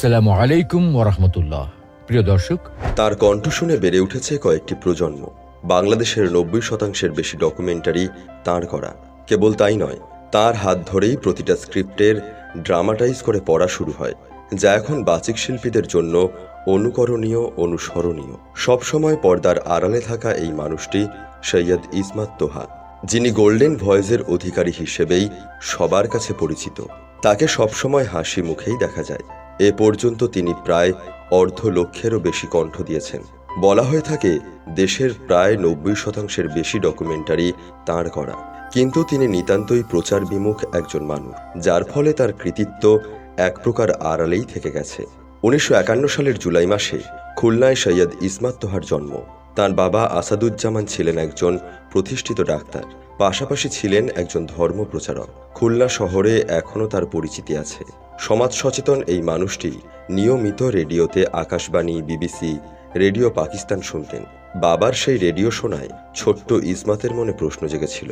আসসালামু আলাইকুম ওরহমতুল্লাহ প্রিয় দর্শক, তার কণ্ঠ শুনে বেড়ে উঠেছে কয়েকটি প্রজন্ম। বাংলাদেশের নব্বই শতাংশের বেশি ডকুমেন্টারি তাঁর করা। কেবল তাই নয়, তার হাত ধরেই প্রতিটা স্ক্রিপ্টের ড্রামাটাইজ করে পড়া শুরু হয়, যা এখন বাচিক শিল্পীদের জন্য অনুকরণীয়, অনুসরণীয়। সবসময় পর্দার আড়ালে থাকা এই মানুষটি সৈয়দ ইসমাত তোহা, যিনি গোল্ডেন ভয়েসের অধিকারী হিসেবেই সবার কাছে পরিচিত। তাকে সবসময় হাসি মুখেই দেখা যায়। এ পর্যন্ত তিনি প্রায় অর্ধ লক্ষেরও বেশি কণ্ঠ দিয়েছেন। বলা হয়ে থাকে, দেশের প্রায় নব্বই শতাংশের বেশি ডকুমেন্টারি তাঁর করা। কিন্তু তিনি নিতান্তই প্রচার বিমুখ একজন মানুষ, যার ফলে তার কৃতিত্ব এক প্রকার আড়ালেই থেকে গেছে। উনিশশো একান্ন সালের জুলাই মাসে খুলনায় সৈয়দ ইসমাত তোহার জন্ম। তার বাবা আসাদুজ্জামান ছিলেন একজন প্রতিষ্ঠিত ডাক্তার, পাশাপাশি ছিলেন একজন ধর্ম প্রচারক খুলনা শহরে এখনও তার পরিচিতি আছে। সমাজ সচেতন এই মানুষটি নিয়মিত রেডিওতে আকাশবাণী, বিবিসি, রেডিও পাকিস্তান শুনতেন। বাবার সেই রেডিও শোনায় ছোট্ট ইসমাতের মনে প্রশ্ন জেগেছিল,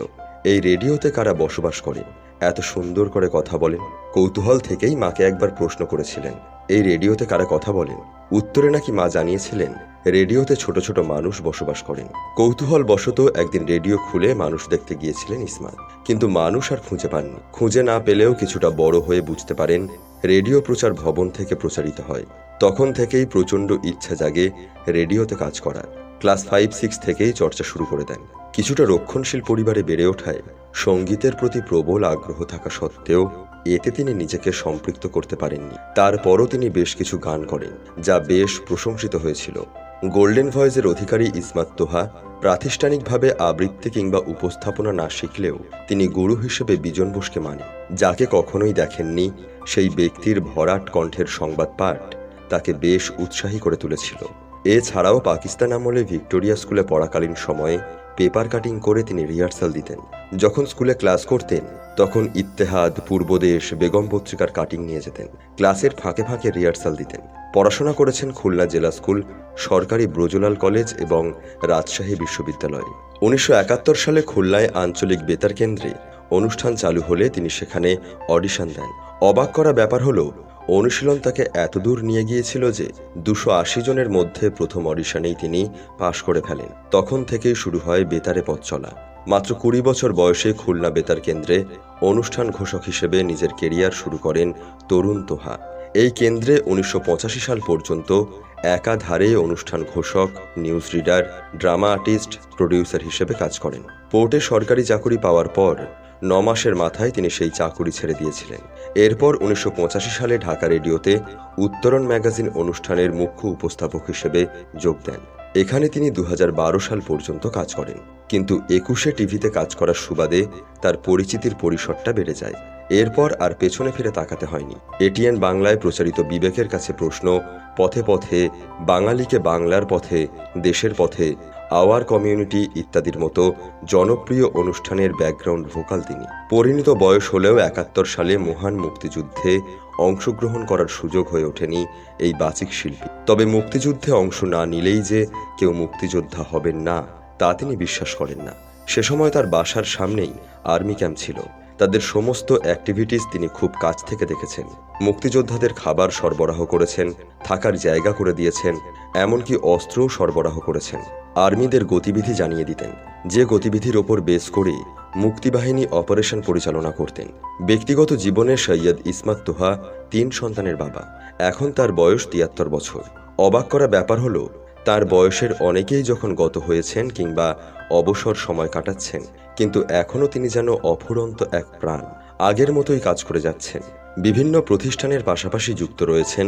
এই রেডিওতে কারা বসবাস করে? এত সুন্দর করে কথা বলেন। কৌতূহল থেকেই মাকে একবার প্রশ্ন করেছিলেন, এই রেডিওতে কারা কথা বলেন? উত্তরে নাকি মা জানিয়েছিলেন, রেডিওতে ছোট ছোট মানুষ বসবাস করেন। কৌতূহল বশত একদিন রেডিও খুলে মানুষ দেখতে গিয়েছিলেন ইসমাত। কিন্তু মানুষ আর খুঁজে পাননি। খুঁজে না পেলেও কিছুটা বড় হয়ে বুঝতে পারেন, রেডিও প্রচার ভবন থেকে প্রচারিত হয়। তখন থেকেই প্রচণ্ড ইচ্ছা জাগে রেডিওতে কাজ করার। ক্লাস ফাইভ, সিক্স থেকেই চর্চা শুরু করে দেন। কিছুটা রক্ষণশীল পরিবারে বেড়ে ওঠায় সঙ্গীতের প্রতি প্রবল আগ্রহ থাকা সত্ত্বেও এতে তিনি নিজেকে সম্পৃক্ত করতে পারেননি। তারপরও তিনি বেশ কিছু গান করেন, যা বেশ প্রশংসিত হয়েছিল। গোল্ডেন ভয়েসের অধিকারী ইসমাত তোহা প্রাতিষ্ঠানিকভাবে আবৃত্তি কিংবা উপস্থাপনা না শিখলেও তিনি গুরু হিসেবে বিজন বোসকে মানে যাকে কখনোই দেখেননি সেই ব্যক্তির ভরাট কণ্ঠের সংবাদ পাঠ তাকে বেশ উৎসাহী করে তুলেছিল। এছাড়াও পাকিস্তান আমলে ভিক্টোরিয়া স্কুলে পড়াকালীন সময়ে পেপার কাটিং করে তিনি রিহার্সাল দিতেন। যখন স্কুলে ক্লাস করতেন, তখন ইত্তেহাদ, পূর্বদেশ, বেগম পত্রিকার কাটিং নিয়ে যেতেন। ক্লাসের ফাঁকে ফাঁকে রিহার্সাল দিতেন। পড়াশোনা করেছেন খুলনা জেলা স্কুল, সরকারি ব্রজলাল কলেজ এবং রাজশাহী বিশ্ববিদ্যালয়। উনিশশো সালে খুলনায় আঞ্চলিক বেতার কেন্দ্রে অনুষ্ঠান চালু হলে তিনি সেখানে অডিশন দেন। অবাক করা ব্যাপার হলো অনুশীলন তাকে এতদূর নিয়ে গিয়েছিল যে দুশো আশি জনের মধ্যে প্রথম অডিশনেই তিনি পাশ করে ফেলেন। তখন থেকেই শুরু হয় বেতারে পথ চলা। মাত্র কুড়ি বছর বয়সে খুলনা বেতার কেন্দ্রে অনুষ্ঠান ঘোষক হিসেবে নিজের কেরিয়ার শুরু করেন তরুণ তোহা। এই কেন্দ্রে উনিশশো পঁচাশি সাল পর্যন্ত একাধারে অনুষ্ঠান ঘোষক, news reader, drama artist, producer হিসেবে কাজ করেন। পোর্টে সরকারি চাকুরি পাওয়ার পর ন মাসের মাথায় তিনি সেই চাকুরি ছেড়ে দিয়েছিলেন। এরপর উনিশশো পঁচাশি সালে ঢাকা রেডিওতে উত্তরণ ম্যাগাজিন অনুষ্ঠানের মুখ্য উপস্থাপক হিসেবে যোগ দেন। এখানে তিনি দু হাজার বারো সাল পর্যন্ত কাজ করেন। কিন্তু একুশে টিভিতে কাজ করার সুবাদে তার পরিচিতির পরিসরটা বেড়ে যায়। এরপর আর পেছনে ফিরে তাকাতে হয়নি। এটিএন বাংলায় প্রচারিত বিবেকের কাছে প্রশ্ন, পথে পথে বাঙালিকে বাংলার পথে, দেশের পথে আওয়ার কমিউনিটি ইত্যাদির মতো জনপ্রিয় অনুষ্ঠানের ব্যাকগ্রাউন্ড ভোকাল তিনি। পরিণত বয়স হলেও একাত্তর সালে মহান মুক্তিযুদ্ধে অংশগ্রহণ করার সুযোগ হয়ে ওঠেনি এই বাচিক শিল্পী। তবে মুক্তিযুদ্ধে অংশ না নিলেই যে কেউ মুক্তিযোদ্ধা হবেন না, তা তিনি বিশ্বাস করেন না। সে সময় তার বাসার সামনেই আর্মি ক্যাম্প ছিল। তাদের সমস্ত অ্যাক্টিভিটিস তিনি খুব কাছ থেকে দেখেছেন। মুক্তিযোদ্ধাদের খাবার সরবরাহ করেছেন, থাকার জায়গা করে দিয়েছেন, এমনকি অস্ত্রও সরবরাহ করেছেন। আর্মিদের গতিবিধি জানিয়ে দিতেন। যে গতিবিধির ওপর বেস করে মুক্তিবাহিনী অপারেশন পরিচালনা করতেন। ব্যক্তিগত জীবনে সৈয়দ ইসমাত তোহা তিন সন্তানের বাবা। এখন তার বয়স তিয়াত্তর বছর। অবাক করা ব্যাপার হলো, তার বয়সের অনেকেই যখন গত হয়েছেন কিংবা অবসর সময় কাটাচ্ছেন, কিন্তু এখনও তিনি যেন অফুরন্ত এক প্রাণ। আগের মতোই কাজ করে যাচ্ছেন। বিভিন্ন প্রতিষ্ঠানের পাশাপাশি যুক্ত রয়েছেন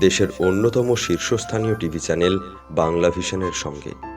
দেশের অন্যতম শীর্ষস্থানীয় টিভি চ্যানেল বাংলাভিশনের সঙ্গে।